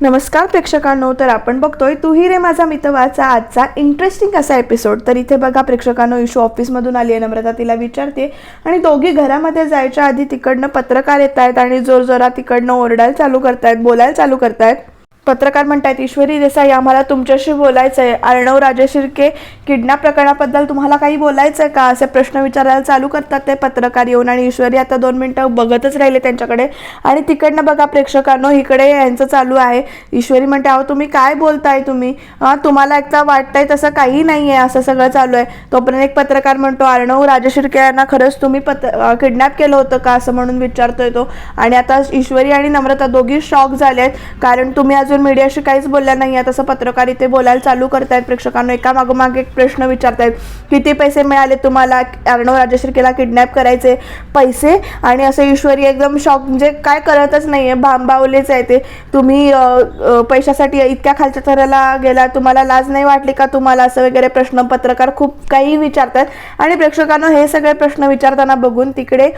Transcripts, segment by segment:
नमस्कार प्रेक्षकांनो तर आपण बघतोय तूही रे माझा मितवाचा आजचा इंटरेस्टिंग असा एपिसोड तर इथे बघा प्रेक्षकांनो इशू ऑफिसमधून आली आहे नम्रता तिला विचारते. आणि दोघी घरामध्ये जायच्या आधी तिकडनं पत्रकार येत आहेत आणि जोरजोरात तिकडनं ओरडायला चालू करतायत बोलायला चालू करतायत. पत्रकार म्हणतायत ईश्वरी देसाई आम्हाला तुमच्याशी बोलायचं आहे अर्णव राजेशिरके किडनॅप प्रकरणाबद्दल तुम्हाला काही बोलायचं आहे का? असे प्रश्न विचारायला चालू करतात ते पत्रकार येऊन आणि ईश्वरी आता दोन मिनटं बघतच राहिले त्यांच्याकडे. आणि तिकडनं बघा प्रेक्षकांनो इकडे यांचं चालू आहे. ईश्वरी म्हणते अहो तुम्ही काय बोलताय तुम्ही? तुम्हाला एकदा वाटतंय तसं काही नाही आहे असं सगळं चालू आहे. तोपर्यंत एक पत्रकार म्हणतो अर्णव राजेशिरके यांना खरंच तुम्ही पत किडनॅप केलं होतं का? असं म्हणून विचारतोय तो. आणि आता ईश्वरी आणि नम्रता दोघी शॉक झाले आहेत कारण तुम्ही अजून मीडियाशी काहीच बोलल्या नाही आहेत असं पत्रकार इथे बोलायला चालू करतायत. प्रेक्षकांना एका मागोमाग एक प्रश्न विचारतायत. किती पैसे मिळाले तुम्हाला? अर्णव राजश्रीकेला किडनॅप करायचे पैसे? आणि असं ईश्वरी एकदम शॉक म्हणजे काय करतच नाहीये. भांबावलेच आहे ते. तुम्ही पैशासाठी इतक्या खालच्या थराला गेला. तुम्हाला लाज नाही वाटली का तुम्हाला? असं वगैरे प्रश्न पत्रकार खूप काही विचारतात. आणि प्रेक्षकांना हे सगळे प्रश्न विचारताना बघून तिकडे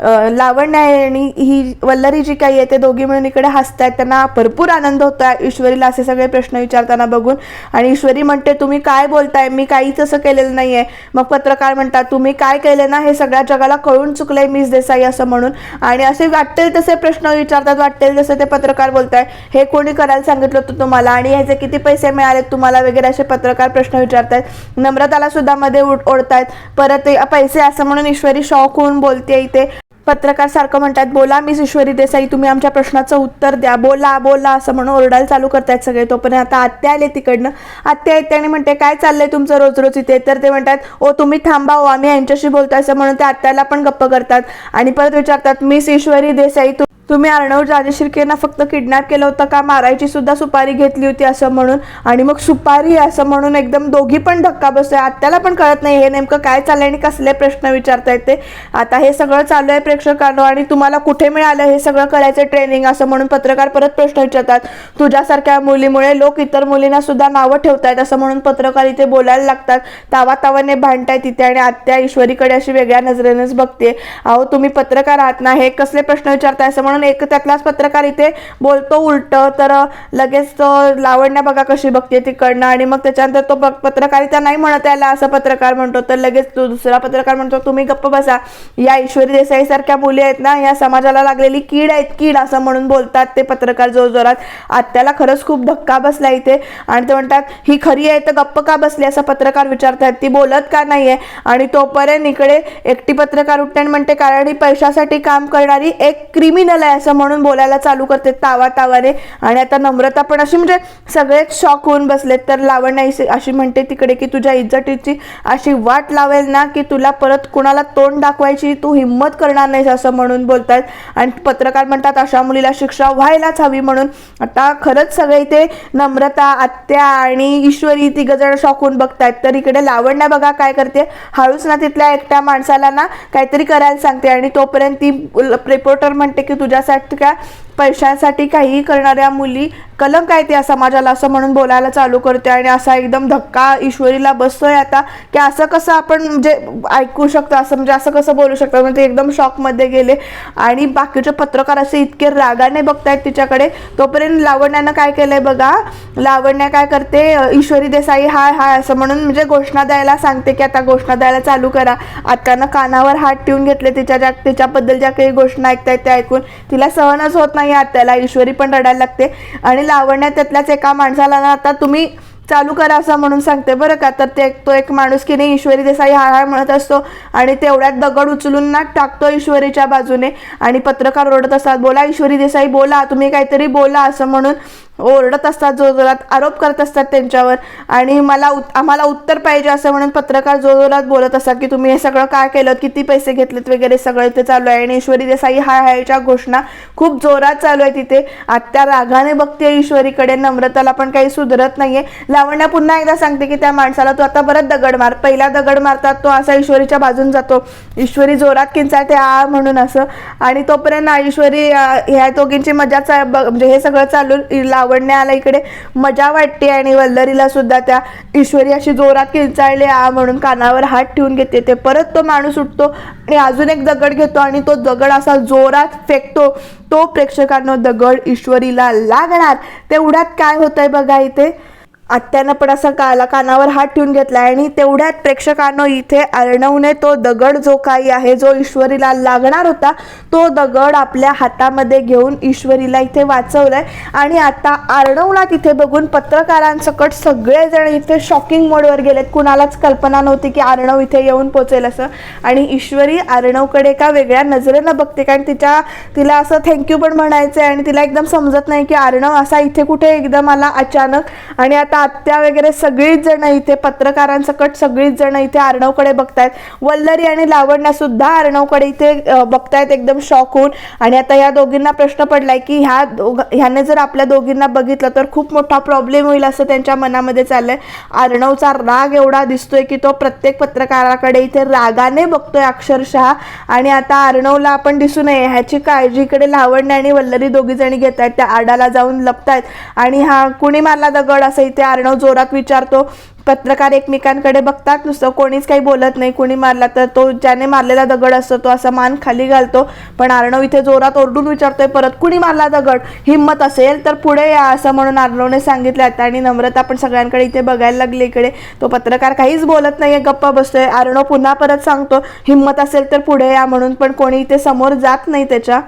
लावण्या लावण्य आहे आणि ही वल्लरी जी काही आहे ते दोघी मिळून इकडे हसतायत. त्यांना भरपूर आनंद होतो ईश्वरीला असे सगळे प्रश्न विचारताना बघून? आणि ईश्वरी म्हणते तुम्ही काय बोलताय? मी काहीच असं केलेलं नाहीये. मग पत्रकार म्हणतात तुम्ही काय केले ना हे सगळ्या जगाला कळून चुकलंय मिस देसाई असं म्हणून. आणि असे वाटतील तसे प्रश्न विचारतात वाटतील तसे ते पत्रकार बोलताय. हे कोणी करायला सांगितलं होतं तुम्हाला? आणि ह्याचे किती पैसे मिळाले तुम्हाला? वगैरे असे पत्रकार प्रश्न विचारतायत. नम्रताला सुद्धा मध्ये ओढतायत. परत पैसे असं म्हणून ईश्वरी शॉक होऊन बोलते इथे. पत्रकार सारखं म्हणतात बोला मिस ईश्वरी देसाई तुम्ही आमच्या प्रश्नाचं उत्तर द्या. बोला बोला असं म्हणून ओरडायला चालू करतायत सगळे तोपर्यंत. आता आत्या आले तिकडनं. आत्या येते आणि म्हणते काय चाललंय तुमचं रोज रोज इथे? तर ते म्हणतात ओ तुम्ही थांबा हो आम्ही यांच्याशी बोलतो असं म्हणून ते आत्याला पण गप्प करतात. आणि परत विचारतात मिस ईश्वरी देसाई तु- तुम्ही अर्णव राजशिर्केंना फक्त किडनॅप केलं होतं का? मारायची सुद्धा सुपारी घेतली होती असं म्हणून. आणि मग सुपारी असं म्हणून एकदम दोघी पण धक्का बसतोय. आत्याला पण कळत नाही हे नेमकं काय चाललंय आणि कसले प्रश्न विचारतायत ते आता हे सगळं चालू आहे प्रेक्षकांनो आणि तुम्हाला कुठे मिळालं हे सगळं करायचं ट्रेनिंग असं म्हणून पत्रकार परत प्रश्न विचारतात. तुझ्यासारख्या मुलीमुळे लोक इतर मुलींना सुद्धा नावं ठेवतायत असं म्हणून पत्रकार इथे बोलायला लागतात. तावा तावाने भांडतायत तिथे आणि आत्या ईश्वरीकडे अशी वेगळ्या नजरेनेच बघते. अहो तुम्ही पत्रकार आहात ना हे कसले प्रश्न विचारताय असं म्हणून एक त्यातलाच पत्रकार इथे बोलतो उलट तर लगेच लावण्या बघा कशी बघते तिकडनं आणि मग त्याच्यानंतर तो पत्रकारिता नाही म्हणत याला असं पत्रकार म्हणतो. तर लगेच तो दुसरा पत्रकार म्हणतो तुम्ही गप्प बसा. या ईश्वरी देसाई सारख्या मुली आहेत ना या समाजाला लागलेली कीड आहेत कीड असं म्हणून बोलतात ते पत्रकार जोर जोरात आत्याला खरंच खूप धक्का बसला इथे आणि ते म्हणतात ही खरी आहे तर गप्प का बसली? असं पत्रकार विचारतात. ती बोलत का नाहीये? आणि तोपर्यंत इकडे एकटी पत्रकार उठते आणि म्हणते कारण ही पैशासाठी काम करणारी एक क्रिमिनल आहे असं म्हणून बोलायला चालू करते तावा तावाने आणि आता नम्रता पण अशी म्हणजे सगळेच शॉक होऊन बसलेत. तर लावण्या अशी- म्हणते तिकडे की तुझ्या इज्जतीची अशी वाट लावेल ना की तुला परत कुणाला तोंड दाखवायची तू हिंमत करणार नाहीस असं म्हणून बोलतात. आणि पत्रकार म्हणतात अशा मुलीला शिक्षा व्हायलाच हवी म्हणून. आता खरंच सगळे इथे नम्रता आत्या आणि ईश्वरी तिघ जण शॉक होऊन बघतायत. तर इकडे लावण्या बघा काय करते. हळूच ना तिथल्या एकट्या माणसाला ना काहीतरी करायला सांगते. आणि तोपर्यंत ती रिपोर्टर म्हणते की तुझ्या तुझ्यासाठी का पैशांसाठी काहीही करणाऱ्या मुली कलंक आहे त्या समाजाला असं म्हणून बोलायला चालू करते आणि असा एकदम धक्का ईश्वरीला बसतोय आता की असं कसं आपण म्हणजे ऐकू शकतो असं म्हणजे असं कसं बोलू शकतो. म्हणजे एकदम शॉकमध्ये गेले. आणि बाकीचे पत्रकार असे इतके रागाने बघतायत तिच्याकडे. तोपर्यंत लावण्यानं काय केलंय बघा? लावण्या काय करते? ईश्वरी देसाई हाय हाय असं म्हणून म्हणजे घोषणा द्यायला सांगते की आता घोषणा द्यायला चालू करा. आत्यानं कानावर हात ठेवून घेतले तिच्या ज्या तिच्याबद्दल ज्या काही घोषणा ऐकतायत त्या ऐकून तिला सहनच होत नाही आत्याला. ईश्वरी पण रडायला लागते. आणि लावण्या त्यातल्याच एका माणसाला ना आता तुम्ही चालू करा असं म्हणून सांगते बरं का. तर ते तो एक माणूस की नाही ईश्वरी देसाई हा हाय म्हणत असतो आणि तेवढ्यात दगड उचलून ना टाकतो ईश्वरीच्या बाजूने. आणि पत्रकार ओरडत असतात बोला ईश्वरी देसाई बोला तुम्ही काहीतरी बोला असं म्हणून ओरडत असतात जोरजोरात आरोप करत असतात त्यांच्यावर. आणि मला उत- आम्हाला उत्तर पाहिजे असं म्हणून पत्रकार जोरजोरात बोलत असतात की तुम्ही हे सगळं काय केलं किती पैसे घेतलेत वगैरे सगळं इथे चालू आहे? आणि ईश्वरी देसाई हाय हायच्या घोषणा खूप जोरात चालू आहे तिथे. आत्या रागाने बघते ईश्वरीकडे नम्रताला पण काही सुधरत नाहीये. लावण्या पुन्हा एकदा सांगते की त्या माणसाला तू आता परत दगड मार पहिला दगड मारतात तो असा ईश्वरीच्या बाजून जातो. ईश्वरी जोरात किंचाळते आ म्हणून असं. आणि तोपर्यंत ईश्वरी ह्या दोघींची मजा चा- म्हणजे हे सगळं चालू लाव लावण्याला इकडे. मजा वाटते आणि वल्लरीला सुद्धा त्या ईश्वरी अशी जोरात किंचाळले आ म्हणून कानावर हात ठेवून घेते ते. परत तो माणूस उठतो आणि अजून एक दगड घेतो आणि तो दगड असा जोरात फेकतो. तो प्रेक्षकांना दगड ईश्वरीला लागणार. तेवढ्यात काय होतंय बघा इथे? आत्यानं पण असा काला कानावर हात ठेवून घेतला आणि तेवढ्यात प्रेक्षकांनो इथे अर्णवने तो दगड जो काही आहे जो ईश्वरीला लागणार होता तो दगड आपल्या हातामध्ये घेऊन ईश्वरीला इथे वाचवलाय. आणि आता अर्णवला तिथे बघून पत्रकारांसकट सगळेजण इथे शॉकिंग मोडवर गेलेत. कुणालाच कल्पना नव्हती की अर्णव इथे येऊन पोचेल असं. आणि ईश्वरी अर्णवकडे एका वेगळ्या नजरेनं बघते कारण तिच्या तिला असं थँक्यू पण म्हणायचं आहे आणि तिला एकदम समजत नाही की अर्णव असा इथे कुठे एकदम आला अचानक. आणि आता आत्या वगैरे सगळीच जण इथे पत्रकारांसकट सगळीच जण इथे अर्णवकडे बघतायत. वल्लरी आणि लावण्या सुद्धा अर्णवकडे इथे बघतायत एकदम शॉक होऊन. आणि आता या दोघींना प्रश्न पडलाय की ह्या दोघ ह्याने जर आपल्या दोघींना बघितलं तर खूप मोठा प्रॉब्लेम होईल असं त्यांच्या मनामध्ये चाललंय. अर्णवचा राग एवढा दिसतोय की तो प्रत्येक पत्रकाराकडे इथे रागाने बघतोय अक्षरशः. आणि आता अर्णवला आपण दिसू नये ह्याची काळजी इकडे लावण्या आणि वल्लरी दोघी जणी घेत आहेत त्या आडाला जाऊन लपतायत. आणि हा कुणी मारला दगड असं इथे अर्णव जोरात विचारतो पत्रकार एकमेकांकडे बघतात नुसतं कोणीच काही बोलत नाही कोणी मारला तर तो ज्याने मारलेला दगड असतो तो असा मान खाली घालतो. पण अर्णव इथे जोरात ओरडून विचारतोय परत कुणी मारला दगड? हिंमत असेल तर पुढे या असं म्हणून अर्णवने सांगितलं. आता आणि नम्रता पण सगळ्यांकडे इथे बघायला लागली इकडे. तो पत्रकार काहीच बोलत नाहीये गप्पा बसतोय. अर्णव पुन्हा परत सांगतो हिंमत असेल तर पुढे या म्हणून पण कोणी इथे समोर जात नाही त्याच्या.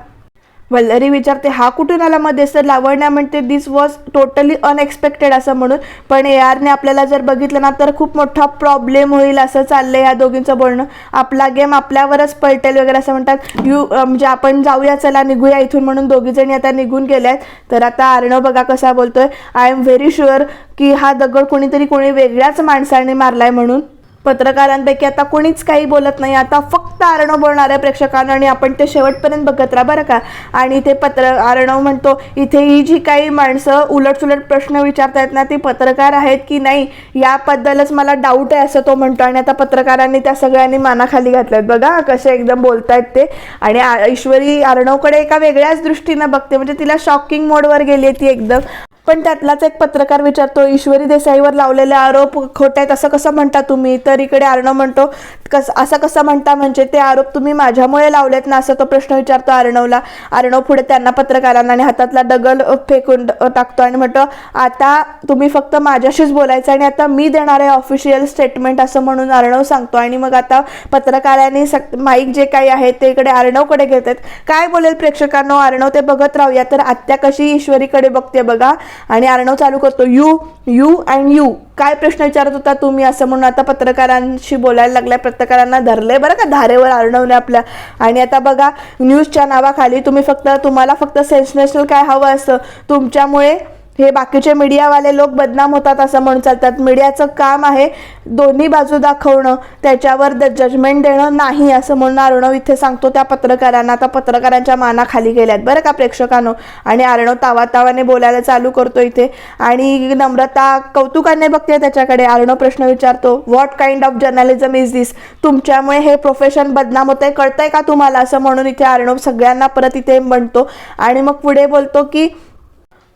वल्लरी विचारते हा कुठून आला मध्ये सर लावण्या म्हणते दिस वॉज टोटली अनएक्सपेक्टेड असं म्हणून. पण ए आरने आपल्याला जर बघितलं ना तर खूप मोठा प्रॉब्लेम होईल असं चाललंय या दोघींचं बोलणं. आपला गेम आपल्यावरच पलटेल वगैरे असं म्हणतात. यू म्हणजे आपण जाऊया चला निघूया इथून म्हणून दोघी जणी आता निघून गेल्यात तर आता आर्णव बघा कसा बोलतोय. आय एम व्हेरी शुअर की हा दगड कोणीतरी कोणी वेगळ्याच माणसाने मारलाय म्हणून. पत्रकारांपैकी आता कोणीच काही बोलत नाही. आता फक्त आरणव बोलणार आहे प्रेक्षकांना आणि आपण ते शेवटपर्यंत बघत राहा बरं का? आणि ते पत्र आरणव म्हणतो इथे ही जी काही माणसं उलटसुलट प्रश्न विचारतायत ना ती पत्रकार आहेत की नाही याबद्दलच मला डाऊट आहे असं तो म्हणतो. आणि आता पत्रकारांनी त्या सगळ्यांनी मानाखाली घातल्यात. बघा कसे एकदम बोलतायत ते. आणि ईश्वरी आरणवकडे एका वेगळ्याच दृष्टीनं बघते. म्हणजे तिला शॉकिंग मोडवर गेली ती एकदम. पण त्यातलाच एक पत्रकार विचारतो ईश्वरी देसाईवर लावलेले आरोप खोटे आहेत असं कसं म्हणता तुम्ही तर इकडे अर्णव म्हणतो कस असं कसं म्हणता? म्हणजे ते आरोप तुम्ही माझ्यामुळे लावलेत ना? असं तो प्रश्न विचारतो अर्णवला अर्णव पुढे त्यांना पत्रकारांना आणि हातातला दगल फेकून टाकतो आणि म्हणतो आता तुम्ही फक्त माझ्याशीच बोलायचं आणि आता मी देणार आहे ऑफिशियल स्टेटमेंट असं म्हणून अर्णव सांगतो. आणि मग आता पत्रकारांनी सक माईक जे काही आहे ते इकडे अर्णवकडे घेतात. काय बोलेल प्रेक्षकांनो? अर्णव ते बघत राहूया. तर आत्या कशी ईश्वरीकडे बघते बघा. आणि अर्णव चालू करतो. यू यू अँड यू काय प्रश्न विचारत होता तुम्ही? असं म्हणून आता पत्रकारांशी बोलायला लागलाय. पत्रकारांना धरलंय बरं का? धारेवर अर्णवने आपल्या. आणि आता बघा न्यूजच्या नावाखाली तुम्ही फक्त तुम्हाला फक्त सेन्सेशनल काय हवं असतं तुमच्यामुळे हे बाकीचे मीडियावाले लोक बदनाम होतात असं म्हणून चालतात. मीडियाचं काम आहे दोन्ही बाजू दाखवणं त्याच्यावर द जजमेंट देणं नाही असं म्हणून अर्णव इथे सांगतो त्या पत्रकारांना. आता पत्रकारांच्या माना खाली गेल्यात बरं का प्रेक्षकांनो? आणि अर्णव तावा तावाने बोलायला चालू करतो इथे. आणि नम्रता कौतुकाने बघते त्याच्याकडे. अर्णव प्रश्न विचारतो what kind of journalism is this तुमच्यामुळे हे प्रोफेशन बदनाम होतंय कळतंय का तुम्हाला? असं म्हणून इथे अर्णव सगळ्यांना परत इथे म्हणतो. आणि मग पुढे बोलतो की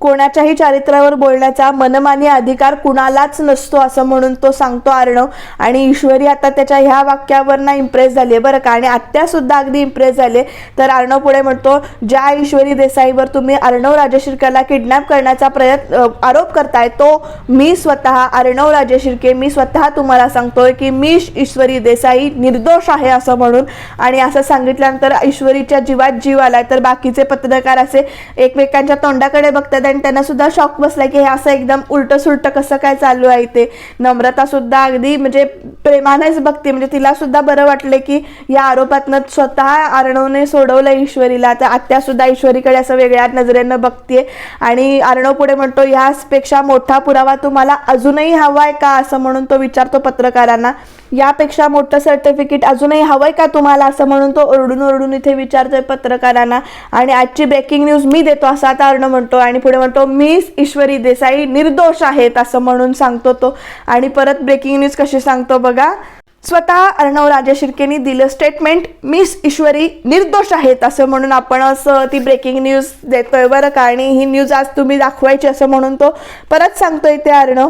कोणाच्याही चारित्र्यावर बोलण्याचा मनमानी अधिकार कुणालाच नसतो असं म्हणून तो सांगतो अर्णव आणि ईश्वरी आता त्याच्या ह्या वाक्यावर ना इम्प्रेस झाली बरं का. आणि आत्यासुद्धा अगदी इम्प्रेस झाले तर अर्णव पुढे म्हणतो ज्या ईश्वरी देसाईवर तुम्ही अर्णव राजशिर्केला किडनॅप करण्याचा प्रयत्न आरोप करताय तो मी स्वतः अर्णव राजशिर्के मी स्वतः तुम्हाला सांगतोय की मी ईश्वरी देसाई निर्दोष आहे असं म्हणून. आणि असं सांगितल्यानंतर ईश्वरीच्या जीवात जीव आलाय. तर बाकीचे पत्रकार असे एकमेकांच्या तोंडाकडे बघतात कारण त्यांना सुद्धा शॉक बसला की हे असं एकदम उलट सुलट कसं काय चालू आहे ते नम्रता सुद्धा अगदी म्हणजे प्रेमानेच बघते. म्हणजे तिला सुद्धा बरं वाटले की या आरोपातनं स्वतः अर्णवने सोडवलं ईश्वरीला. तर आत्या सुद्धा ईश्वरीकडे असं वेगळ्या नजरेनं बघते आणि अर्णव पुढे म्हणतो याचपेक्षा मोठा पुरावा तुम्हाला अजूनही हवाय का? असं म्हणून तो विचारतो पत्रकारांना. यापेक्षा मोठं सर्टिफिकेट अजूनही हवंय का तुम्हाला? असं म्हणून तो ओरडून ओरडून इथे विचारतोय पत्रकारांना. आणि आजची ब्रेकिंग न्यूज मी देतो असं आता अर्णव म्हणतो. आणि पुढे म्हणतो मिस ईश्वरी देसाई निर्दोष आहेत असं म्हणून सांगतो तो. आणि परत ब्रेकिंग न्यूज कशी सांगतो बघा. स्वतः अर्णव राजे शिर्केनी दिलं स्टेटमेंट मिस ईश्वरी निर्दोष आहेत असं म्हणून आपण असं ती ब्रेकिंग न्यूज देतोय बरं का. आणि ही न्यूज आज तुम्ही दाखवायची असं म्हणून तो परत सांगतोय ते अर्णव.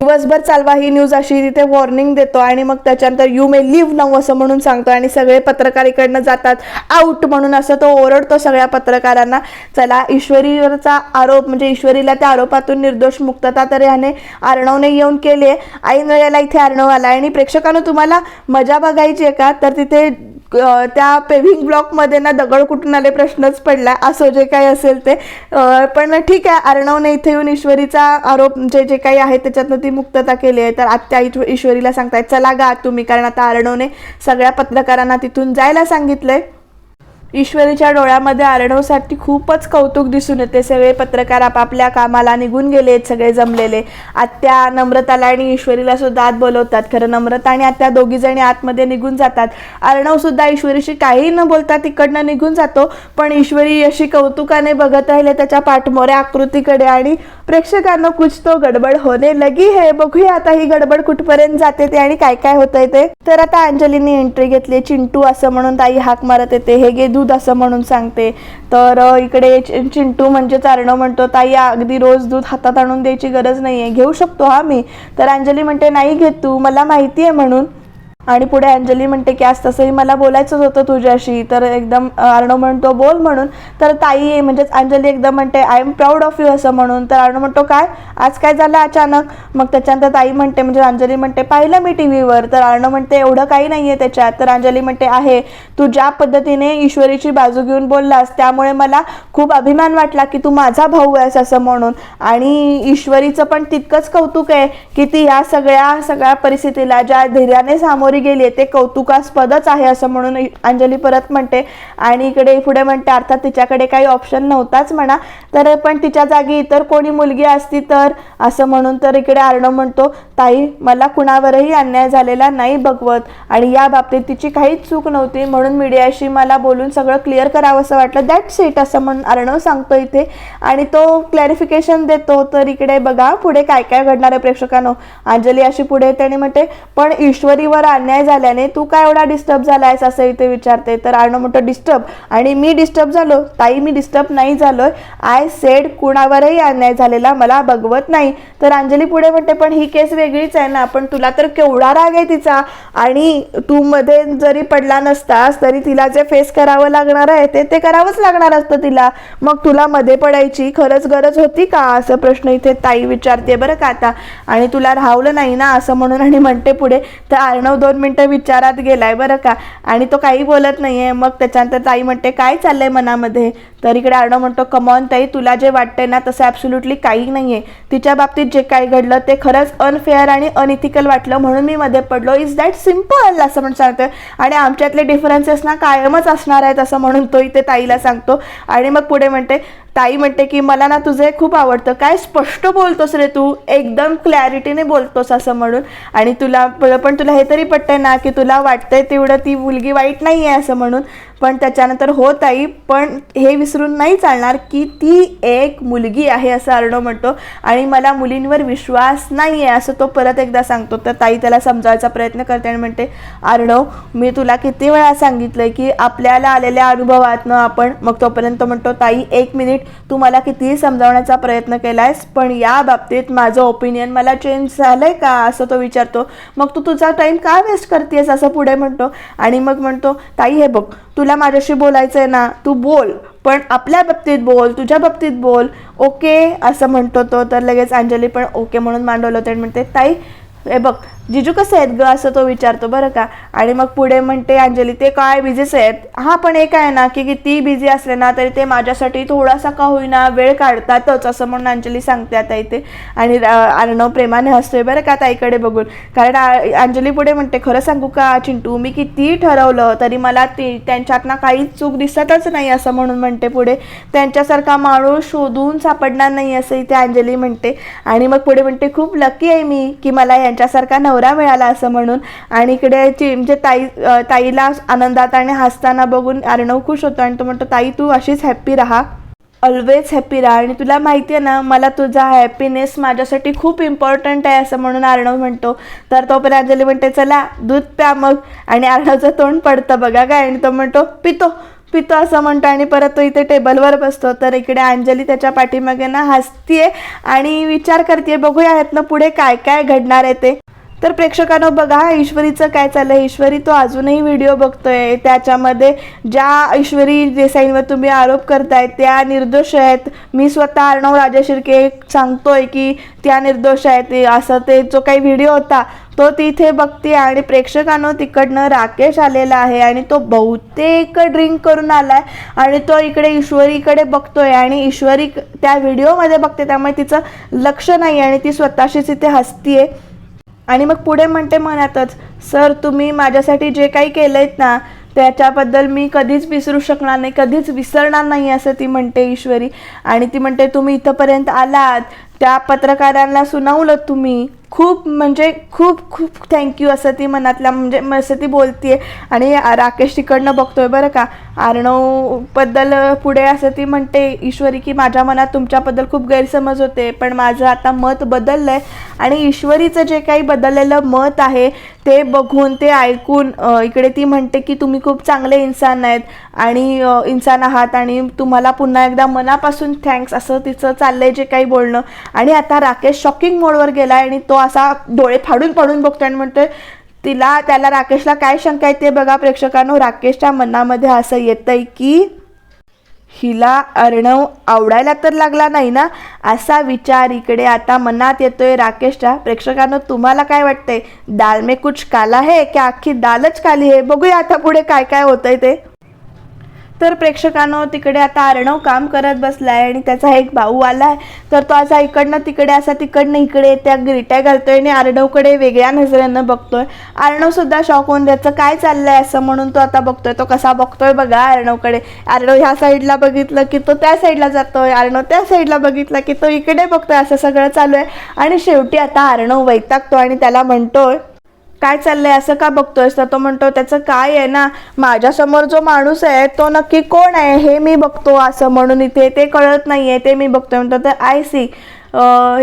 दिवसभर चालवा ही न्यूज अशी तिथे वॉर्निंग देतो आणि मग त्याच्यानंतर यू मे लिव्ह नाऊ असं म्हणून सांगतो आणि सगळे पत्रकार इकडनं जातात आउट म्हणून असं तो ओरडतो सगळ्या पत्रकारांना. चला ईश्वरीवरचा आरोप म्हणजे ईश्वरीला त्या आरोपातून निर्दोष मुक्तता तर ह्याने अर्णवने येऊन केली आहे. ऐन वेळेला इथे अर्णव आला आणि प्रेक्षकांना तुम्हाला मजा बघायची आहे का? तर तिथे त्या पेव्हिंग ब्लॉकमध्ये ना दगड कुठून आले प्रश्नच पडला. असं जे काही असेल ते. पण ठीक आहे अर्णवने इथे येऊन ईश्वरीचा आरोप जे जे काही आहे त्याच्यातनं ती मुक्तता केली आहे. तर आत्या ईश्वरीला सांगतायत चला गा तुम्ही कारण आता अर्णवने सगळ्या पत्रकारांना तिथून जायला सांगितलंय. ईश्वरीच्या डोळ्यामध्ये अर्णवसाठी खूपच कौतुक दिसून येते. सगळे पत्रकार आपापल्या कामाला निघून गेलेत सगळे जमलेले. आत्या नम्रताला आणि ईश्वरीला सुद्धा आत बोलवतात. खरं नम्रता आणि आत्या दोघी जणी आतमध्ये निघून जातात. अर्णव सुद्धा ईश्वरीशी काही न बोलता तिकडनं निघून जातो पण ईश्वरी अशी कौतुकाने बघत राहिले त्याच्या पाठमोऱ्या आकृतीकडे आणि प्रेक्षकांना कुछ तो गडबड होणे लगी हे बघूया आता ही गडबड कुठपर्यंत जाते ते आणि काय काय होतंय ते. तर आता अंजलीने एंट्री घेतली चिंटू असं म्हणून ताई हाक मारत येते हे घे दूध असं म्हणून सांगते. तर इकडे चिंटू म्हणजे चारणं म्हणतो ताई अगदी रोज दूध हातात आणून द्यायची गरज नाहीये. घेऊ शकतो हा मी. तर अंजली म्हणते नाही घेत तू. मला माहिती आहे म्हणून. आणि पुढे अंजली म्हणते की आज तसंही मला बोलायचंच होतं तुझ्याशी. तर एकदम अर्णव म्हणतो बोल म्हणून. तर ताई म्हणजेच अंजली एकदम म्हणते I am proud of you असं म्हणून. तर अर्णव म्हणतो काय? आज काय झालं अचानक? मग त्याच्यानंतर ताई म्हणते म्हणजे अंजली म्हणते पाहिलं मी टी व्हीवर तर अर्णव म्हणते एवढं काही नाही आहे त्याच्यात. तर अंजली म्हणते आहे. तू ज्या पद्धतीने ईश्वरीची बाजू घेऊन बोललास त्यामुळे मला खूप अभिमान वाटला की तू माझा भाऊ आहेस असं म्हणून. आणि ईश्वरीचं पण तितकंच कौतुक आहे की ती ह्या सगळ्या सगळ्या परिस्थितीला ज्या धैर्याने सामोरी गेली ते कौतुकास्पदच आहे असं म्हणून अंजली परत म्हणते. आणि इकडे पुढे म्हणते अर्थात तिच्याकडे काही ऑप्शन नव्हताच म्हणा. तर पण तिच्या जागी इतर कोणी मुलगी असती तर? असं म्हणून तर इकडे अर्णव म्हणतो ताई मला कुणावरही अन्याय झालेला नाही बघवत आणि या बाबतीत तिची काहीच चूक नव्हती. म्हणून मीडियाशी मला बोलून सगळं क्लिअर करावं असं वाटलं. दॅट्स इट असं म्हणून अर्णव सांगतो इथे. आणि तो क्लॅरिफिकेशन देतो तर इकडे बघा पुढे काय काय घडणार आहे प्रेक्षकांनो? अंजली अशी पुढे त्याने म्हणते पण ईश्वरीवर अन्याय झाल्याने तू काय एवढा डिस्टर्ब झाला आहेस असं इथे विचारते? तर अर्णव म्हणतो डिस्टर्ब आणि मी डिस्टर्ब झालो. ताई मी डिस्टर्ब नाही झालोय. आय सेड कुणावरही अन्याय झालेला मला बघवत नाही. तर अंजली पुढे म्हणते पण ही केस वेगळीच आहे ना. पण तुला तर केवढा राग आहे तिचा. आणि तू मध्ये जरी पडला नसतास तरी तिला जे फेस करावं लागणार आहे ते ते करावंच लागणार असतं तिला. मग तुला मध्ये पडायची खरंच गरज होती का? असं प्रश्न इथे ताई विचारते बरं का आता. आणि तुला राहवलं नाही ना असं म्हणून आणि म्हणते पुढे. तर अर्णव दोन मिनटं विचारात गेलाय बरं का? आणि तो काही बोलत नाहीये. मग त्याच्यानंतर ताई म्हणते काय चाललंय मनामध्ये? तर इकडे अर्णव म्हणतो कमॉन ताई तुला जे वाटतंय ना तसं ॲब्सोल्युटली काही नाहीये. तिच्या बाबतीत जे काही घडलं ते खरंच अनफेअर आणि अनइथिकल वाटलं म्हणून मी मध्ये पडलो. इज दॅट सिंपल असं म्हणून सांगतोय आणि आमच्यातले डिफरन्सेस ना कायमच असणार आहेत असं म्हणून तो इथे ताईला सांगतो. आणि मग पुढे म्हणते ताई म्हणते की मला ना तुझं खूप आवडतं. काय स्पष्ट बोलतोस रे तू? एकदम क्लॅरिटीने बोलतोस असं म्हणून. आणि तुला पण तुला हे तरी पटतंय ना की तुला वाटतंय तेवढं ती मुलगी वाईट नाही आहे असं म्हणून. पण त्याच्यानंतर हो ताई पण हे विसरून नाही चालणार की ती एक मुलगी आहे असं अर्णव म्हणतो. आणि मला मुलींवर विश्वास नाही आहे असं तो परत एकदा सांगतो. तर ताई त्याला समजावायचा प्रयत्न करते आणि म्हणते अर्णव मी तुला किती वेळा सांगितलंय की आपल्याला आलेल्या अनुभवातनं आपण मग तोपर्यंत म्हणतो ताई एक मिनिट तू मला कितीही समजावण्याचा प्रयत्न केलायस पण या बाबतीत माझं ओपिनियन मला चेंज झालंय का? असं तो विचारतो. मग तू तुझा टाईम का वेस्ट करतेस असं पुढे म्हणतो. आणि मग म्हणतो ताई हे बघ तू तुला माझ्याशी बोलायचं आहे ना तू बोल. पण आपल्या बाबतीत बोल तुझ्या बाबतीत बोल. ओके असं म्हणतो तो. तर लगेच अंजली पण ओके म्हणून मांडवलं. होतं आणि म्हणते ताई हे बघ जिजू कसे आहेत ग? असं तो विचारतो बरं का? आणि मग पुढे म्हणते अंजली ते काय बिझीच आहेत? हा पण एक आहे ना की किती बिझी असले ना तरी ते माझ्यासाठी थोडासा का होईना वेळ काढतातच असं म्हणून अंजली सांगते आता इथे. आणि अर्णव प्रेमाने हसतोय बरं का ताईकडे बघून? कारण अंजली पुढे म्हणते खरं सांगू का चिंटू मी किती ठरवलं तरी मला ते त्यांच्यातनं काहीच चूक दिसतच नाही असं म्हणून म्हणते पुढे. त्यांच्यासारखा माणूस शोधून सापडणार नाही असं इथे अंजली म्हणते. आणि मग पुढे म्हणते खूप लकी आहे मी की मला यांच्यासारखा नवरा मिळाला असं म्हणून. आणि इकडे ची- म्हणजे ताई ताईला आनंदात आणि हसताना बघून अर्णव खुश होतो आणि तो म्हणतो ताई तू अशीच हॅप्पी राहा. ऑलवेज हॅप्पी राहा. आणि तुला माहिती आहे ना मला तुझा हॅपीनेस माझ्यासाठी खूप इम्पॉर्टंट आहे असं म्हणून अर्णव म्हणतो. तर तोपर्यंत अंजली म्हणते चला दूध प्या मग. आणि अर्णवचं तोंड पडतं बघा काय. आणि तो म्हणतो पितो पितो असं म्हणतो. आणि परत तो इथे टेबलवर बसतो. तर इकडे अंजली त्याच्या पाठीमागे ना हसतीये आणि विचार करते बघूया यातनं पुढे काय काय घडणार आहे ते. तर प्रेक्षकांनो बघा ईश्वरीचं काय चाललंय? ईश्वरी तो अजूनही व्हिडिओ बघतोय. त्याच्यामध्ये ज्या ईश्वरी देसाईंवर तुम्ही आरोप करताय त्या निर्दोष आहेत. मी स्वतः अर्णव राजा शिर्के सांगतोय की त्या निर्दोष आहेत. असं ते जो काही व्हिडिओ होता तो तिथे बघते आणि प्रेक्षकांनो तिकडनं राकेश आलेला आहे आणि तो बहुतेक ड्रिंक करून आलाय आणि तो इकडे ईश्वरीकडे बघतोय आणि ईश्वरी त्या व्हिडिओमध्ये बघते त्यामुळे तिचं लक्ष नाही आणि ती स्वतःशीच इथे हसतीये. आणि मग पुढे म्हणते मनातच सर तुम्ही माझ्यासाठी जे काही केलंयत ना त्याच्याबद्दल मी कधीच विसरू शकणार नाही कधीच विसरणार नाही असं ती म्हणते ईश्वरी. आणि ती म्हणते तुम्ही इथंपर्यंत आलात त्या पत्रकारांना सुनावलं तुम्ही खूप म्हणजे खूप खूप थँक्यू असं ती मनातल्या म्हणजे असं ती बोलतीये. आणि राकेश तिकडनं बघतोय बरं का. आर्णवबद्दल पुढे असं ती म्हणते ईश्वरी की माझ्या मनात तुमच्याबद्दल खूप गैरसमज होते पण माझं आता मत बदललं आहे आणि ईश्वरीचं जे काही बदललेलं मत आहे ते बघून ते ऐकून इकडे ती म्हणते की तुम्ही खूप चांगले इन्सान आहेत. आणि इन्सान आहात आणि तुम्हाला पुन्हा एकदा मनापासून थँक्स असं तिचं चाललंय जे काही बोलणं. आणि आता राकेश शॉकिंग मोडवर गेलाय आणि तो असा डोळे फाडून फाडून बघतोय आणि म्हणतोय तिला त्याला राकेशला काय शंका आहे ते बघा प्रेक्षकांनो राकेशच्या मनामध्ये असं येतंय की हिला अर्णव आवडायला तर लागला नाही ना? असा विचार इकडे आता मनात येतोय राकेशच्या. प्रेक्षकांनो तुम्हाला काय वाटतंय? दाल में कुछ काला है की अख्खी दालच काली आहे बघूया आता पुढे काय काय होतंय ते. तर प्रेक्षकांनो तिकडे आता अर्णव काम करत बसलाय आणि त्याचा एक भाऊ आलाय. तर तो असा इकडनं तिकडे असा तिकडनं इकडे त्या गिरट्या घालतोय आणि अर्णवकडे वेगळ्या नजरेनं बघतोय. अर्णव सुद्धा शॉक होऊन त्याचं काय चाललंय? असं म्हणून तो आता बघतोय. तो कसा बघतोय बघा अर्णवकडे अर्णव ह्या साईडला बघितलं की तो त्या साईडला जातोय. अर्णव त्या साईडला बघितलं की तो इकडे बघतोय. असं सगळं चालू आहे. आणि शेवटी आता अर्णव वैतागतो आणि त्याला म्हणतोय काय चाललंय असं का बघतोयस? तर तो म्हणतो त्याचं काय आहे ना माझ्यासमोर जो माणूस आहे तो नक्की कोण आहे? हे मी बघतो असं म्हणून इथे ते कळत नाहीये ते मी बघतोय. म्हणतो तर आय सी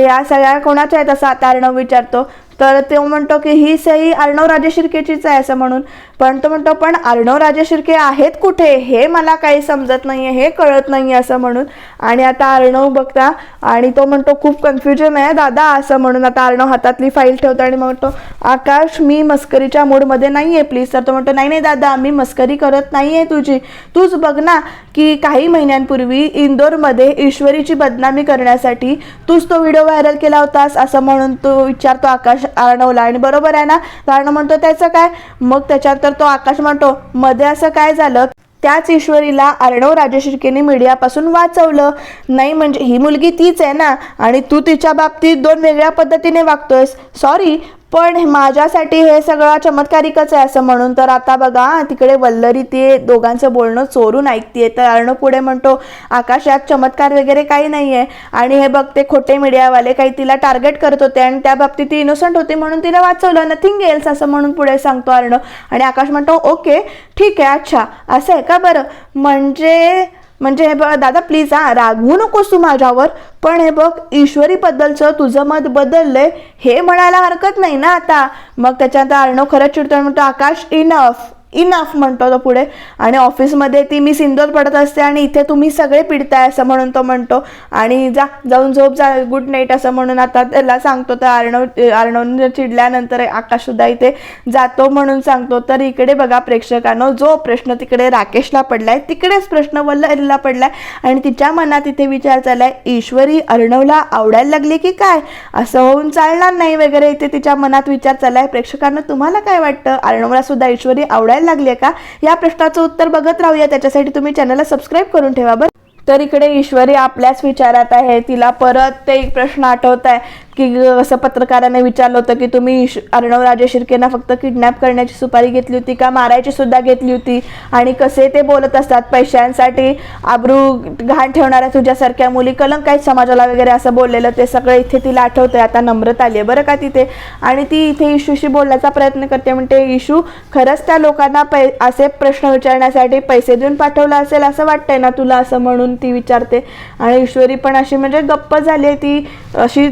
या सगळ्या कोणाच्या आहेत? असं आता अर्णव विचारतो. तर तो म्हणतो की ही सही अर्णव राजे शिर्केचीच आहे असं म्हणून. पण तो म्हणतो पण अर्णव राजे शिर्के आहेत कुठे? हे मला काही समजत नाहीये हे कळत नाही असं म्हणून. आणि आता अर्णव बघता आणि तो म्हणतो खूप कन्फ्युजन आहे दादा असं म्हणून आता अर्णव हातातली फाईल ठेवतो आणि म्हणतो आकाश मी मस्करीच्या मूडमध्ये नाही आहे प्लीज तर तो म्हणतो नाही नाही दादा मी मस्करी करत नाही आहे तुझी. तूच बघ ना की काही महिन्यांपूर्वी इंदोरमध्ये ईश्वरीची बदनामी करण्यासाठी तूच तो व्हिडिओ व्हायरल केला होतास असं म्हणून तो विचारतो आकाश अर्णवला आणि बरोबर आहे ना? तर अर्णव म्हणतो त्याचं काय? मग त्याच्यानंतर तो आकाश म्हणतो मध्ये असं काय झालं? त्याच ईश्वरीला अर्णव राजशिर्केने मीडियापासून वाचवलं. नाही म्हणजे ही मुलगी तीच आहे ना? आणि तू तिच्या बाबतीत दोन वेगळ्या पद्धतीने वागतोयस. सॉरी पण माझ्यासाठी हे सगळं चमत्कारिकच आहे असं म्हणून. तर आता बघा तिकडे वल्लरी ते दोघांचं बोलणं चोरून ऐकते तर अर्णव पुढे म्हणतो आकाशात चमत्कार वगैरे काही नाही आहे आणि हे बघ ते खोटे मीडियावाले काही तिला टार्गेट करत होते आणि त्या बाबतीत ती इनोसंट होती म्हणून तिला वाचवलं. नथिंग एल्स असं म्हणून पुढे सांगतो अर्णव आणि आकाश म्हणतो ओके ठीक आहे अच्छा. असं आहे का बरं? म्हणजे म्हणजे हे बघ दादा प्लीज हा रागवू नकोस तू माझ्यावर पण हे बघ ईश्वरीबद्दलचं तुझं मत बदललंय हे म्हणायला हरकत नाही ना आता. मग त्याच्यानंतर अर्णव खरंच चिडतो म्हणतो आकाश इनफ इनफ म्हणतो तो पुढे. आणि ऑफिसमध्ये ती मी सिंदूर पडत असते आणि इथे तुम्ही सगळे पिडताय असं म्हणून तो म्हणतो. आणि जा जाऊन झोप जा गुड नाईट असं म्हणून आता त्याला सांगतो. तर अर्णव अर्णव चिडल्यानंतर आकाशसुद्धा इथे जातो म्हणून सांगतो. तर इकडे बघा प्रेक्षकांनो जो प्रश्न तिकडे राकेशला पडलाय तिकडेच प्रश्न वल्लरीला पडलाय. आणि तिच्या मनात इथे विचार चाललाय ईश्वरी अर्णवला आवडायला लागली की काय? असं होऊन चालणार नाही वगैरे इथे तिच्या मनात विचार चाललाय. प्रेक्षकांना तुम्हाला काय वाटतं? अर्णवला सुद्धा ईश्वरी आवडायला लागली आहे का? या प्रश्नाचं उत्तर बघत राहूया. त्याच्यासाठी तुम्ही चॅनलला सबस्क्राईब करून ठेवा. बरं? तर इकडे ईश्वरी आपल्याच विचारात आहे. तिला परत ते एक प्रश्न आठवत आहे की असं पत्रकाराने विचारलं होतं की तुम्ही ईश अर्णव राजे शिर्केंना फक्त किडनॅप करण्याची सुपारी घेतली होती का? मारायची सुद्धा घेतली होती. आणि कसे ते बोलत असतात? पैशांसाठी आबरू घाण ठेवणाऱ्या तुझ्यासारख्या मुली कलंक आहेत समाजाला वगैरे असं बोललेलं ते सगळं इथे तिला आठवतंय. आता नम्रता आली आहे बरं का तिथे? आणि ती इथे इशूशी बोलण्याचा प्रयत्न करते. म्हणते इशू खरंच त्या लोकांना पै असे प्रश्न विचारण्यासाठी पैसे देऊन पाठवलं असेल असं वाटतंय ना तुला असं म्हणून? म्हणून ती विचारते. आणि ईश्वरी पण अशी म्हणजे गप्प झाली आहे ती. अशी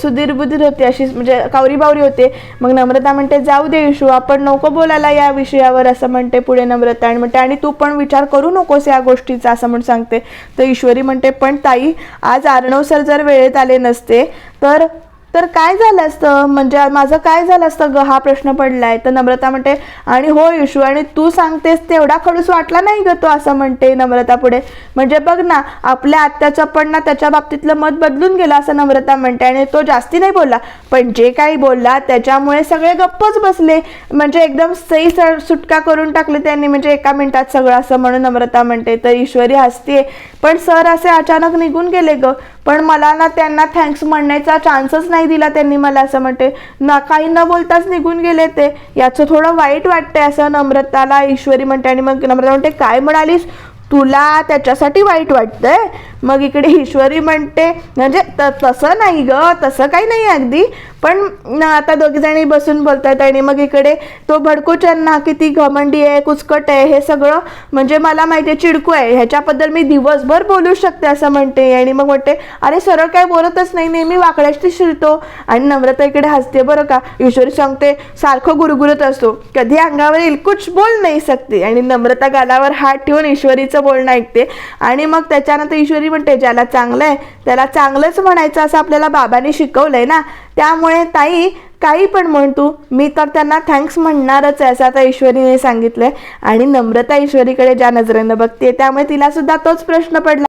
सुधीर बुधीर होती अशी म्हणजे कावरी बावरी होते. मग नम्रता म्हणते जाऊ दे इशू आपण नको बोलायला या विषयावर असं म्हणते पुढे नम्रता. आणि म्हणते आणि तू पण विचार करू नकोस या गोष्टीचा असं म्हणून सांगते. तर ईश्वरी म्हणते पण ताई आज आर्णव सर जर वेळेत आले नसते तर तर काय झालं असतं? म्हणजे माझं काय झालं असतं ग? हा प्रश्न पडलाय. तर नम्रता म्हणते आणि हो इशू आणि तू सांगतेस तेवढा खडूस वाटला नाही ग तो? असं म्हणते नम्रता पुढे. म्हणजे बघ ना आपल्या आत्याचं पण ना त्याच्या बाबतीतलं मत बदलून गेलं असं नम्रता म्हणते आणि तो जास्ती नाही बोलला. पण जे काही बोलला त्याच्यामुळे सगळे गप्पच बसले. म्हणजे एकदम सही स- सुटका करून टाकले त्यांनी म्हणजे एका मिनिटात सगळं असं म्हणून नम्रता म्हणते तर ईश्वरी हसते पण सर असे अचानक निघून गेले ग. पण मला ना त्यांना थँक्स म्हणण्याचा चान्सच नाही दिला त्यांनी मला असं म्हणते. ना काही न बोलताच निघून गेले ते. याचं थोडं वाईट वाटतंय असं नम्रताला ईश्वरी म्हणते आणि मग नम्रता म्हणते काय म्हणालीस? तुला त्याच्यासाठी वाईट वाटतंय? मग इकडे ईश्वरी म्हणते म्हणजे तसं नाही ग तसं काही नाही अगदी. पण आता दोघी जणी बसून बोलतात आणि मग इकडे तो भडकूचन्ना किती घमंडी आहे कुचकट आहे हे सगळं म्हणजे मला माहिती आहे चिडकू आहे. ह्याच्याबद्दल मी दिवसभर बोलू शकते असं म्हणते. आणि मग म्हणते अरे सरळ काय बोलतच नाही नेहमी वाकड्याशी शिरतो. आणि नम्रता इकडे हसते बरं का? ईश्वरी सांगते सारखं गुरगुरत असतो. कधी अंगावर येईल कुछ बोल नाही सकते. आणि नम्रता गालावर हात ठेवून ईश्वरीचं बोलणं ऐकते. आणि मग त्याच्यानंतर ईश्वरी म्हणते ज्याला चांगलं आहे त्याला चांगलंच म्हणायचं असं आपल्याला बाबांनी शिकवलंय ना? त्यामुळे ताई काही पण म्हण तू. मी तर त्यांना थँक्स म्हणणारच आहे असं आता ईश्वरीने सांगितलंय. आणि नम्रता ईश्वरीकडे ज्या नजरेनं बघते त्यामुळे तिला सुद्धा तोच प्रश्न पडला.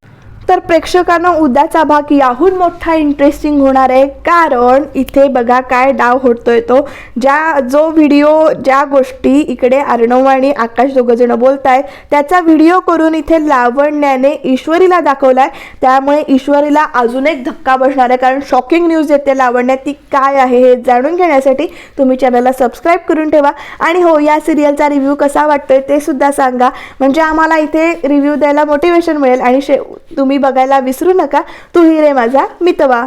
तर प्रेक्षकांना उद्याचा भाग याहून मोठा इंटरेस्टिंग होणार आहे. कारण इथे बघा काय डाव होतोय तो. ज्या जो व्हिडिओ ज्या गोष्टी इकडे अर्णव आणि आकाश दोघं बोलत आहेत त्याचा व्हिडिओ करून इथे लावण्याने ईश्वरीला दाखवलाय. त्यामुळे ईश्वरीला अजून एक धक्का बसणार आहे. कारण शॉकिंग न्यूज येते लावण्यात. ती काय आहे हे जाणून घेण्यासाठी तुम्ही चॅनलला सबस्क्राईब करून ठेवा. आणि हो या सिरियलचा रिव्ह्यू कसा वाटतोय ते सुद्धा सांगा. म्हणजे आम्हाला इथे रिव्ह्यू द्यायला मोटिवेशन मिळेल. आणि शे तुम्ही बघायला विसरू नका. तू रे माझा मितवा.